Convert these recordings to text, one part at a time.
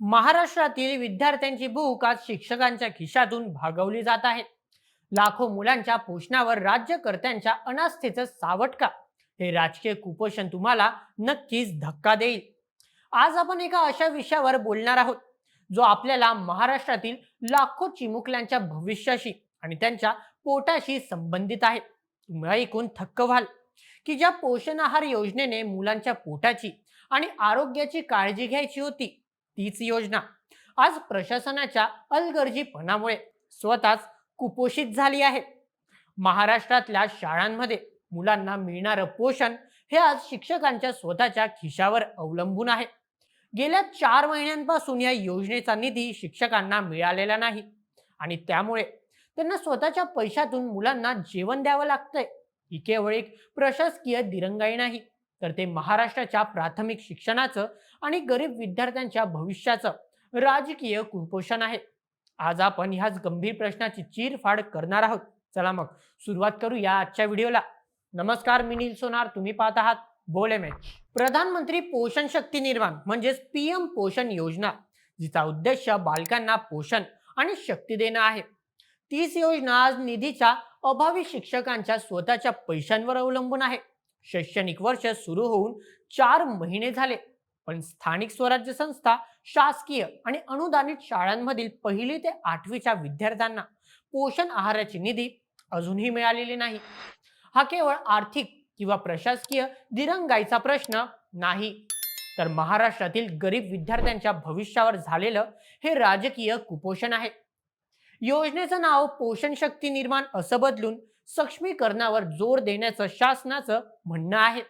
महाराष्ट्रातील विद्यार्थ्यांची भूक आज शिक्षकांच्या खिशातून भागवली जात आहे. लाखो मुलांच्या पोषणावर राज्यकर्त्यांच्या अनास्थेचं सावट का हे राजकीय कुपोषण तुम्हाला नक्कीच धक्का देईल. आज आपण एका अशा विषयावर बोलणार आहोत जो आपल्याला महाराष्ट्रातील लाखो चिमुकल्यांच्या भविष्याशी आणि त्यांच्या पोटाशी संबंधित आहे. तुम्ही ऐकून थक्क व्हाल की ज्या पोषण आहार योजनेने मुलांच्या पोटाची आणि आरोग्याची काळजी घ्यायची होती तीच योजना. आज प्रशासनाच्या अलगर्जीपणामुळे स्वतःच कुपोषित झाली आहे. महाराष्ट्रातल्या शाळांमध्ये मुलांना मिळणारं पोषण हे आज शिक्षकांच्या स्वतःच्या खिशावर अवलंबून आहे. गेल्या चार महिन्यांपासून या योजनेचा निधी शिक्षकांना मिळालेला नाही आणि त्यामुळे त्यांना स्वतःच्या पैशातून मुलांना जेवण द्यावं लागतंय. ही केवळ एक प्रशासकीय दिरंगाई नाही. तर ते महाराष्ट्राच्या प्राथमिक शिक्षणाचं आणि गरीब विद्यार्थ्यांच्या भविष्याचं राजकीय कुपोषण आहे. आज आपण ह्याच गंभीर प्रश्नाची चीरफाड करणार आहोत. चला मग सुरुवात करू या आजच्या व्हिडिओला. नमस्कार मी नील सोनार. तुम्ही पाहत आहात बोले मॅच. प्रधानमंत्री पोषण शक्ती निर्माण म्हणजेच पीएम पोषण योजना जिचा उद्देश बालकांना पोषण आणि शक्ती देणं आहे. तीच योजना आज निधीच्या अभावी शिक्षकांच्या स्वतःच्या पैशांवर अवलंबून आहे. शैक्षणिक वर्ष सुरू होऊन चार महिने झाले. पण स्थानिक स्वराज्य संस्था शासकीय आणि अनुदानित शाळांमधील पहिली ते आठवीच्या विद्यार्थ्यांना पोषण आहाराची निधी अजूनही मिळालेली नाही. हा केवळ आर्थिक किंवा प्रशासकीय दिरंगाईचा प्रश्न नाही. तर महाराष्ट्रातील गरीब विद्यार्थ्यांच्या भविष्यावर झालेलं हे राजकीय कुपोषण आहे. योजनेचं नाव पोषण शक्ती निर्माण असं बदलून सक्षमीकरणावर जोर देण्याचं शासनाचं म्हणणं आहे.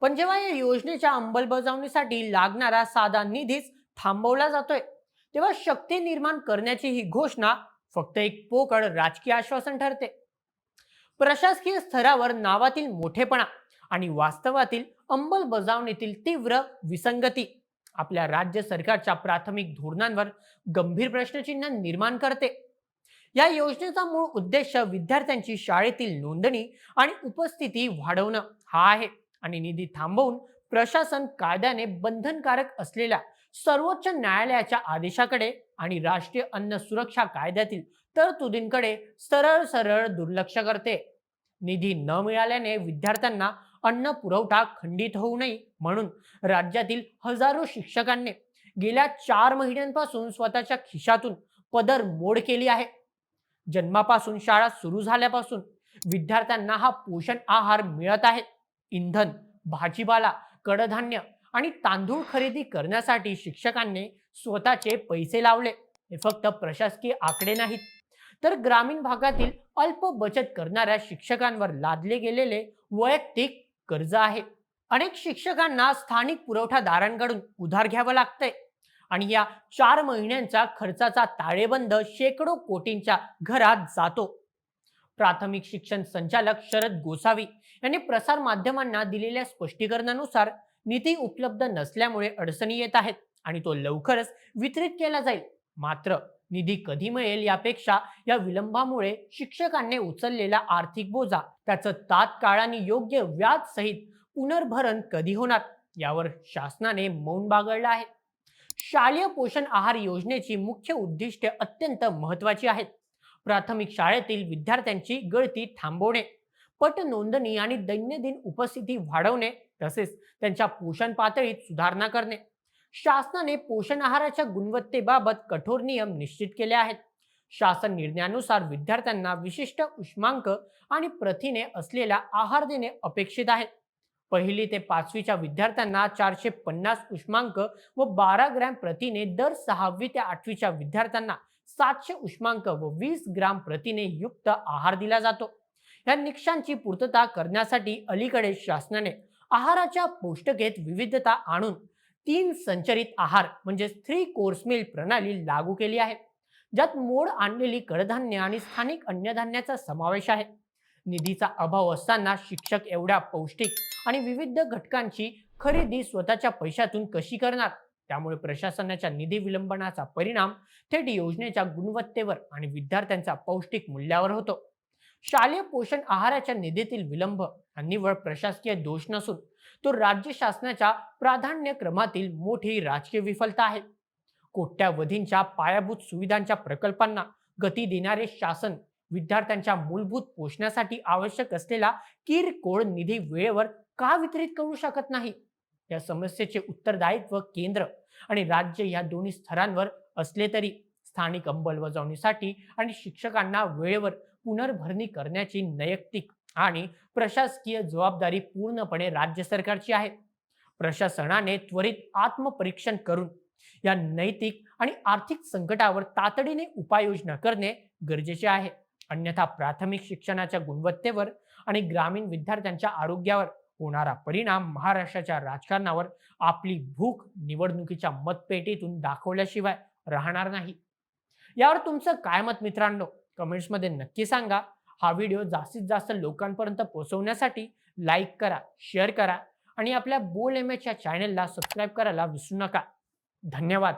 पण जेव्हा या योजनेच्या अंमलबजावणीसाठी लागणारा साधा निधीच थांबवला जातोय तेव्हा शक्ती निर्माण करण्याची ही घोषणा फक्त एक पोकळ राजकीय आश्वासन ठरते. प्रशासकीय स्तरावर नावातील मोठेपणा आणि वास्तवातील अंमलबजावणीतील तीव्र विसंगती आपल्या राज्य सरकारच्या प्राथमिक धोरणांवर गंभीर प्रश्नचिन्ह निर्माण करते. या योजनेचा मूळ उद्देश विद्यार्थ्यांची शाळेतील नोंदणी आणि उपस्थिती वाढवणं हा आहे. आणि निधी थांबवून प्रशासन कायद्याने बंधनकारक असलेल्या सर्वोच्च न्यायालयाच्या आदेशाकडे आणि राष्ट्रीय अन्न सुरक्षा कायद्यातील तरतुदींकडे सरळ सरळ दुर्लक्ष करते. निधी न मिळाल्याने विद्यार्थ्यांना अन्न पुरवठा खंडित होऊ नये म्हणून राज्यातील हजारो शिक्षकांनी गेल्या चार महिन्यांपासून स्वतःच्या खिशातून पदर मोड केली आहे. जन्मापासून शाळा सुरू झाल्यापासून विद्यार्थ्यांना हा पोषण आहार मिळत आहे. इंधन भाजीपाला कडधान्य आणि तांदूळ खरेदी करण्यासाठी शिक्षकांनी स्वतःचे पैसे लावले. हे फक्त प्रशासकीय आकडे नाहीत. तर ग्रामीण भागातील अल्प बचत करणाऱ्या शिक्षकांवर लादले गेलेले वैयक्तिक कर्ज आहे. अनेक शिक्षकांना स्थानिक पुरवठादारांकडून उधार घ्यावं लागतंय. आणि या चार महिन्यांच्या खर्चाचा ताळेबंद शेकडो कोटींच्या घरात जातो. प्राथमिक शिक्षण संचालक शरद गोसावी यांनी प्रसार माध्यमांना दिलेल्या स्पष्टीकरणानुसार निधी उपलब्ध नसल्यामुळे अडचणी येत आहेत आणि तो लवकरच वितरित केला जाईल. मात्र निधी कधी मिळेल यापेक्षा या विलंबामुळे शिक्षकांनी उचललेला आर्थिक बोजा त्याचं तात्काळ आणि योग्य व्याज सहित पुनर्भरण कधी होणार यावर शासनाने मौन बागळलं आहे. शालेय पोषण आहार योजनेची मुख्य उद्दिष्टे अत्यंत महत्वाची आहेत. प्राथमिक शाळेतील विद्यार्थ्यांची गळती थांबवणे पट नोंदणी आणि दैनंदिन उपस्थिती वाढवणे तसेच त्यांच्या पोषण पातळीत सुधारणा करणे. शासनाने पोषण आहाराच्या गुणवत्तेबाबत कठोर नियम निश्चित केले आहेत. शासन निर्णयानुसार विद्यार्थ्यांना विशिष्ट उष्मांक आणि प्रथिने असलेला आहार देणे अपेक्षित आहे. पहिली ते पाचवीच्या विद्यार्थ्यांना चारशे पन्नास उष्मांक व बारा ग्रॅम प्रथिने दर सहावी ते आठवीच्या विद्यार्थ्यांना सातशे उष्मांक व वीस ग्राम प्रथिने युक्त आहार दिला जातो. या निकषांची पूर्तता करण्यासाठी अलीकडे शासनाने आहाराच्या पौष्टिकेत विविधता आणून तीन संचरित आहार म्हणजे थ्री कोर्स मिल प्रणाली लागू केली आहे. ज्यात मोड आणलेली कडधान्य आणि स्थानिक अन्नधान्याचा समावेश आहे. निधीचा अभाव असताना शिक्षक एवढ्या पौष्टिक आणि विविध घटकांची खरेदी स्वतःच्या पैशातून कशी करणार? त्यामुळे प्रशासनाच्या निधी विलंबनाचा परिणाम थेट योजनेच्या गुणवत्तेवर आणि विद्यार्थ्यांच्या पौष्टिक मूल्यावर होतो. शालेय पोषण आहाराच्या निधीतील विलंब हा निव्वळ प्रशासकीय दोष नसून तो राज्य शासनाच्या प्राधान्य क्रमातील मोठी राजकीय विफलता आहे. कोट्यावधींच्या पायाभूत सुविधांच्या प्रकल्पांना गती देणारे शासन विद्यार्थ्यांच्या मूलभूत पोषणासाठी आवश्यक असलेला किरकोळ निधी वेळेवर का वितरित करू शकत नाही? या समस्येचे उत्तरदायित्व केंद्र आणि राज्य या दोन्ही स्तरांवर असले तरी स्थानिक अंमलबजावणीसाठी आणि शिक्षकांना वेळेवर पुनर्भरणी करण्याची नैयक्तिक आणि प्रशासकीय जबाबदारी पूर्णपणे राज्य सरकारची आहे. प्रशासनाने त्वरित आत्मपरीक्षण करून या नैतिक आणि आर्थिक संकटावर तातडीने उपाययोजना करणे गरजेचे आहे. अन्यथा प्राथमिक शिक्षणाच्या गुणवत्तेवर आणि ग्रामीण विद्यार्थ्यांच्या आरोग्यावर होणारा परिणाम महाराष्ट्राच्या राजकारणावर आपली भूक निवडणुकीच्या मतपेटीतून दाखवल्याशिवाय राहणार नाही. यावर तुमचं काय मत मित्रांनो? कमेंट्समध्ये नक्की सांगा. हा व्हिडिओ जास्तीत जास्त लोकांपर्यंत पोहोचवण्यासाठी लाईक करा शेअर करा आणि आपल्या बोल एम एच या चॅनलला सबस्क्राईब करायला विसरू नका. धन्यवाद.